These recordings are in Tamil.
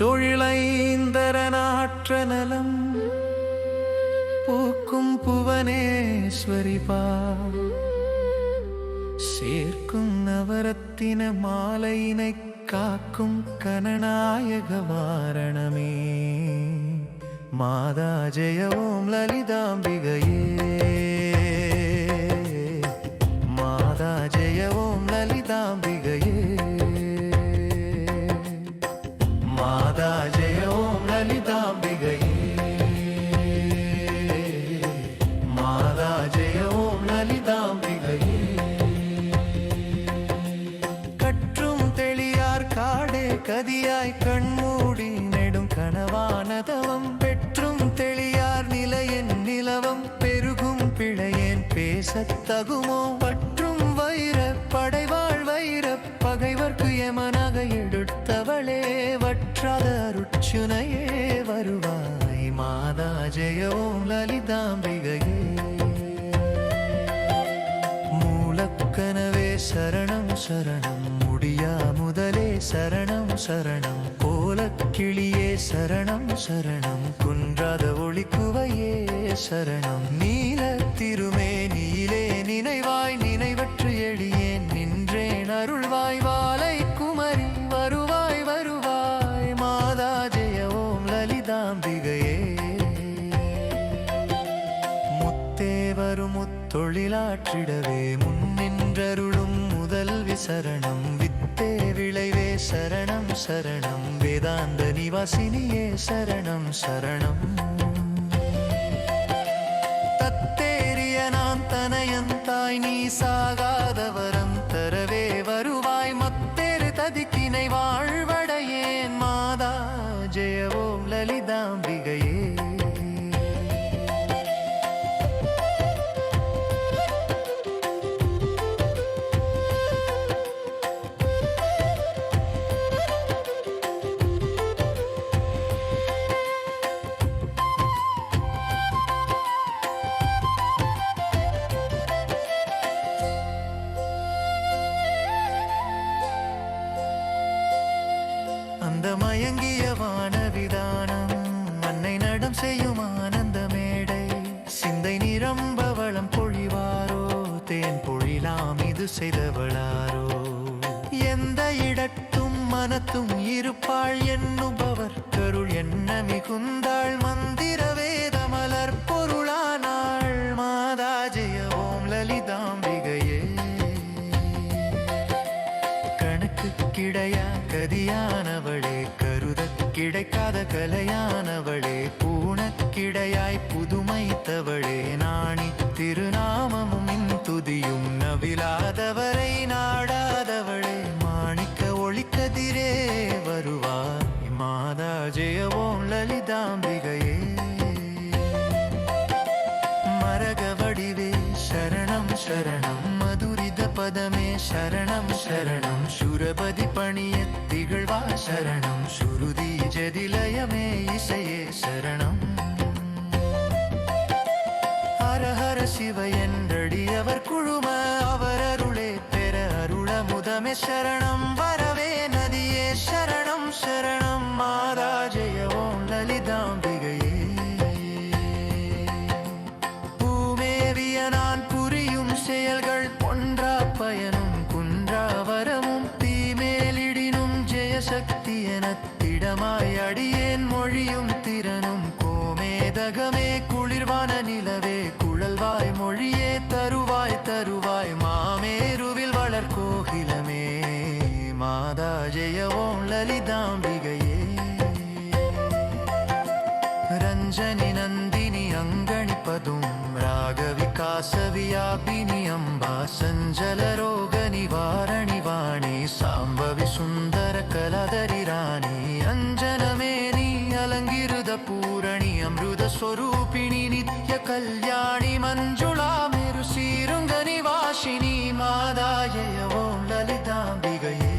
தொழிலைந்தரனாற்ற நலம். பூக்கும் புவனேஸ்வரிபா சேர்க்கும் நவரத்தின மாலையினை காக்கும் கனநாயக வாரணமே. மாதா ஜெய ஓம் லலிதாம்பிகையே. மாதா ஜெய ஓம் லலிதாம்பிகையே. மாதா ஜெய ஓம் லலிதாம்பிகையே மாதா ஜெய ஓம் லலிதாம்பிகையே கற்றும் தெளியார் காடே கதியாய் கண்மூடி நெடும் கனவானதவம் பெற்றும் தெளியார் நிலையின் நிலவம். பெருகும் பிழையேன் பேசத் தகுமோ? பற்றும் வைர படைவா பகைவர்க்கு எமனாக எடுத்தவளே வற்றாத அருட்சுனையே வருவாய். மாதா ஜெய லலிதாம்பிகையே. மூலக்கனவே சரணம் சரணம். முடியா முதலே சரணம் சரணம். கோலக்கிளியே சரணம் சரணம். குன்றாத ஒளிக்குவையே சரணம். நீல திருமே நீலே நினைவாய் நினைவற்று எளியேன் அருள்வாய் வாலை குமரி வருவாய் வருவாய் மாதா ஜெய ஓம் லலிதாம்பிகையே. முத்தேவரும் முத்தொழிலாற்றிடவே முன்னின்றருளும் முதல் விசரணம் வித்தே விளைவே சரணம் சரணம் வேதாந்த நிவாசினியே சரணம் சரணம். தத்தேறிய நான் தனயந்தாய் நீ சாகா செய்தவளாரோ? எந்த இடத்தும் மனத்தும் இருப்பாள் என்னுபவர். கருள் என்ன மிகுந்தாள் மந்திர வேத மலர் பொருளானாள். மாதா ஜெய ஓம் லலிதாம்பிகையே. கணக்கு கிடையா கதியானவளே. கருத கிடைக்காத கலையானவளே. பூணக்கிடையாய் புதுமைத்தவளே. நாணி திருநாமமும் துதியும் நவிலாதவரை நாடாதவளே மாணிக்க ஒளிக்கதிரே வருவாய் மாதா ஜெயவோம் லலிதாம்பிகையே. மரக வடிவே சரணம் சரணம் மதுரித பதமே சரணம் சரணம் சுரபதி பணிய திகழ்வா சரணம் சுருதி ஜதிலயமே இசையே சரணம். ஹர ஹர சிவ என்றடி அவர் குழும. அவர் அருளே பெற அருள முதமே சரணம். வரவே நதியே சரணம் சரணம். மாதா ஜெய ஓம் லலிதாம்பிகையே. பூமேவிய நான் புரியும் செயல்கள் ஒன்றா பயனும் குன்றா வரமும். தீமேலிடினும் ஜெயசக்தி என திடமாய் அடியேன். மொழியும் திறனும் கோமேதகமே. वासव्यापिनि अम्बा सञ्जलरोगनिवारणि वाणे साम्बवि सुन्दरकलदरि राणे अञ्जनमेनि अलङ्गिरुदपूरणि अमृतस्वरूपिणि नित्यकल्याणि मञ्जुळा मेरुसीरुङ्गनिवासिनि मादायय ॐ ललिताम्बिगये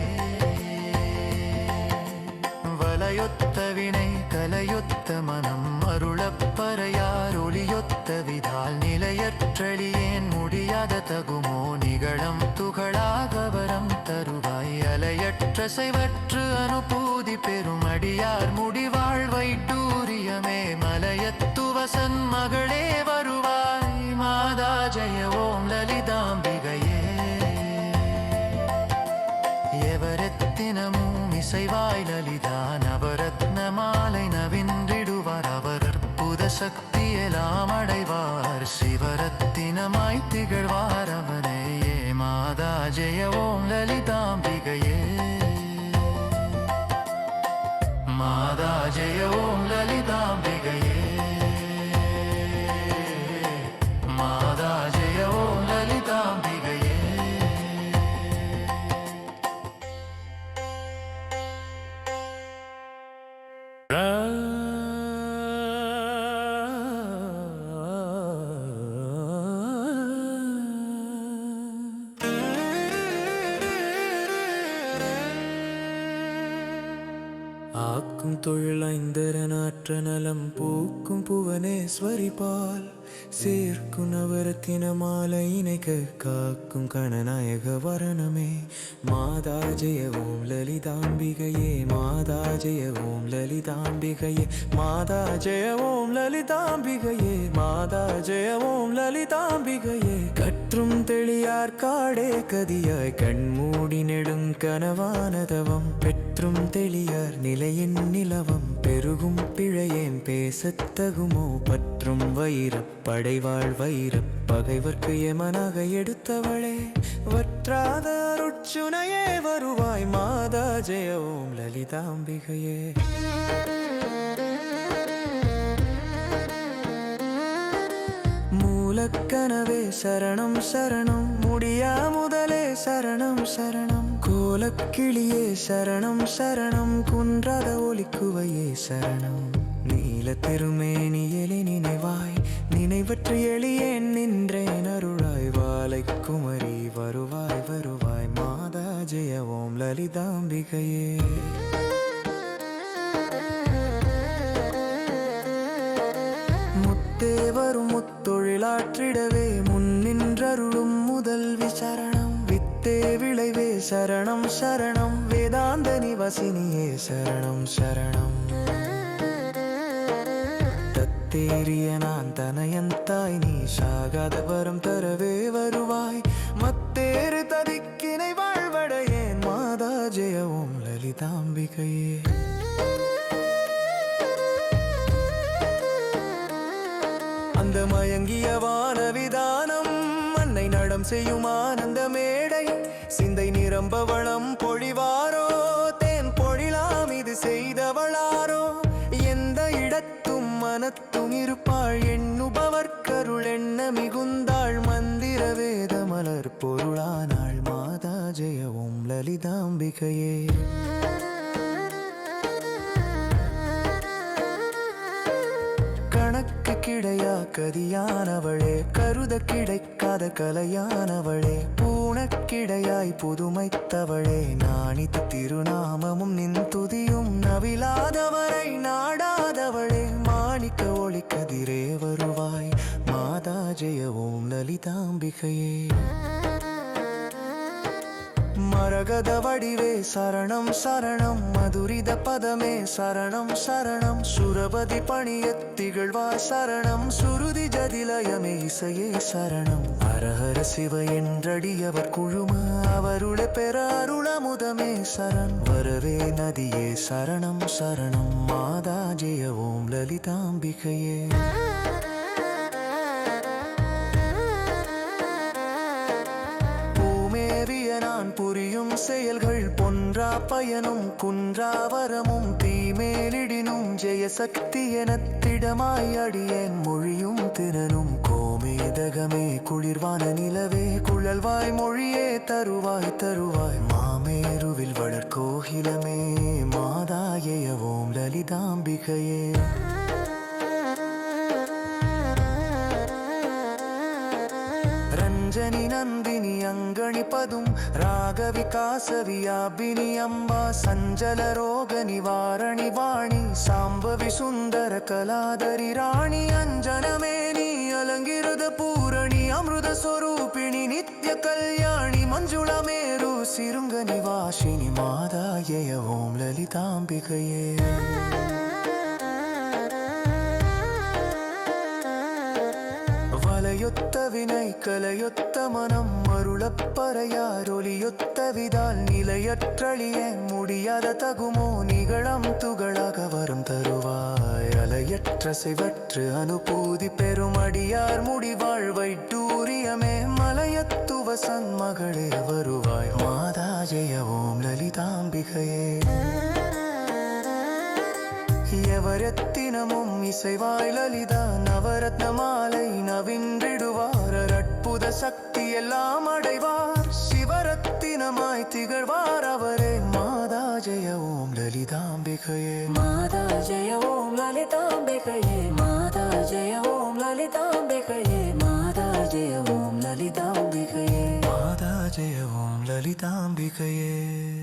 वलयुत्तविणै कलयुत्तमनम् अरुळपरया தகுமோ நிகழம் துகளாக வரம் தருவாய் அலையற்ற செய்வற்று அனுபூதி பெறும் அடியார் முடிவாழ்வை டூரியமே மலையத்துவசன் மகளே வருவாய். மாதா ஜெய ஓம் லலிதாம்பிகையே. எவரெத்தினமும் இசைவாய் லலிதா நவரத்ன மாலை நவின்றிடுவார். அவர் அற்புத சக்தியெல்லாம் அடைவார். சிவரத்தினமாய் திகழ்வார் அவரே மாதா ஜெய ஓம் லலிதாம்பிகையே தொழில் ஐந்தரநாற்ற நலம் பூக்கும் புவனேஸ்வரி பால். சேர்க்கும் நவரத்தின மாலை காக்கும் கணநாயக வரணமே. மாதா ஜெய ஓம் லலிதாம்பிகையே மாதா ஜெய ஓம் லலிதாம்பிகையே மாதா ஜெய ஓம் லலிதாம்பிகையே மாதா ஜெய ஓம் லலிதாம்பிகையே. கற்றும் தெளியார் காடே கதியாய் கண்மூடி நெடும் கனவானதவம். பெற்றும் தெளியார் நிலையின் நிலவம் பெருகும் பிழையேன் பேசத்தகுமோ பற்றும் வைரப் படைவாழ் வைரப் பகைவர்க்கு எமனாக எடுத்தவளே. வற்றாத அருட்சுனையே வருவாய் மாதா ஜெய ஓம் லலிதாம்பிகையே. மூலக்கனவே சரணம் சரணம். முடியா முதலே சரணம் சரணம். கோலக்கிளியே சரணம் சரணம். குன்றாத ஒலிக்குவையே சரணம். நீல திருமேனி எலி நினைவாய் நினைவற்று எளியேன் நின்றேன். அருளாய் வாலை குமரி வருவாய் வருவாய். மாதா ஜெய ஓம் லலிதாம்பிகையே. தரும் வரும் முத்தொழிலாற்றிடவே முன்னின்றருளும் முதல் விசரணம். வித்தே விளைவே சரணம் சரணம். வேதாந்த நிவசினியே சரணம் சரணம். தத்தேறிய நான் தனயந்தாய் நீ சாகாத வரம் தரவே வருவாய். மத்தேறு ததிக்கினை வாழ்வடையேன் மாதா ஜெயவும் லலிதாம்பிகையே. அந்த மயங்கிய வானவிதானம் அன்னை நடம் செய்யும் ஆனந்த மேடை சிந்தை நிரம்ப வளம் பொழிவாரோ தேன் பொழிலாம் இது செய்தவளாரோ எந்த இடத்தும் மனத்தும் இருப்பாள் எண்ணுபவர் கருள் எண்ண மிகுந்தாள் மந்திர வேத மலர் பொருளானாள் மாதா ஜெயவும் லலிதாம்பிகையே. கதியானவளே கருத கிடைக்காத கலையானவளே பூணக்கிடையாய் புதுமைத்தவளே நாணித்த திருநாமமும் நின் துதியும் நவிலாதவரை நாடாதவளே மாணிக்க ஒளி கதிரே வருவாய் மாதா ஜெய ஓம் லலிதாம்பிகையே. மரகத வடிவே சரணம் சரணம். மதுரித பதமே சரணம் சரணம். சுரபதி பணியத் திகழ்வாய் சரணம். சுருதி ஜதிலயமே இசையே சரணம். அரஹர சிவ என்றடியவர் குழும அவருள பெற அருளமுதமே சரண் வரவே நதியே சரணம் சரணம். மாதா ஜெய ஓம் லலிதாம்பிகையே. புரியும் செயல்கள் பொன்றா பயனும் குன்றா வரமும் தீமேலிடினும் ஜெயசக்தி எனத்திடமாய் அடியேன் மொழியும் திறனும் கோமேதகமே குளிர்வான நிலவே குழல்வாய் மொழியே தருவாய் தருவாய் மாமேருவில் வளர்கோகிலமே மாதாயய லலிதாம்பிகையே. ரஞ்சனி நந்தினி அங்கணிபதும் ராகவிகாசவியாபினி அம்பா சஞ்சல ரோக நிவாரணி வாணி சாம்பவி சுந்தர கலாதரி ராணி அஞ்சனமே நீ அலங்கிருத பூரணி அமிர்த ஸ்வரூபிணி நித்ய கல்யாணி மஞ்சுள சிருங்க நிவாசினி மாதாய ஓம் லலிதாம்பிகையே. கவினை கலையொத்த மனம் மருளப்பறையார் ஒலியொத்தவிதால் நிலையற்றழிய முடியாத தகுமோ நிகழம் துகளாக வரும் தருவாய். அலையற்ற சிவற்று அனுபூதி பெருமடியார் முடிவாழ் வைட்டூரியமே மலையத்துவ சன்மகளே வருவாய். மாதா ஜெய ஓம் லலிதாம்பிகையே. எவரத்தினமும் இசைவாய் லலிதா நவரத்ன மாலை நவின்றிடுவார் சக்தி எல்லாம் அடைவார். சிவரத்தினமாய் திகழ்வார் அவரே. மாதா ஜெய ஓம் லலிதாம்பிகையே. மாதா ஜெய ஓம் லலிதாம்பிகையே. மாதா ஜெய ஓம் லலிதாம்பிகையே. மாதா ஜெய ஓம் லலிதாம்பிகையே. மாதா ஜெய ஓம் லலிதாம்பிகையே.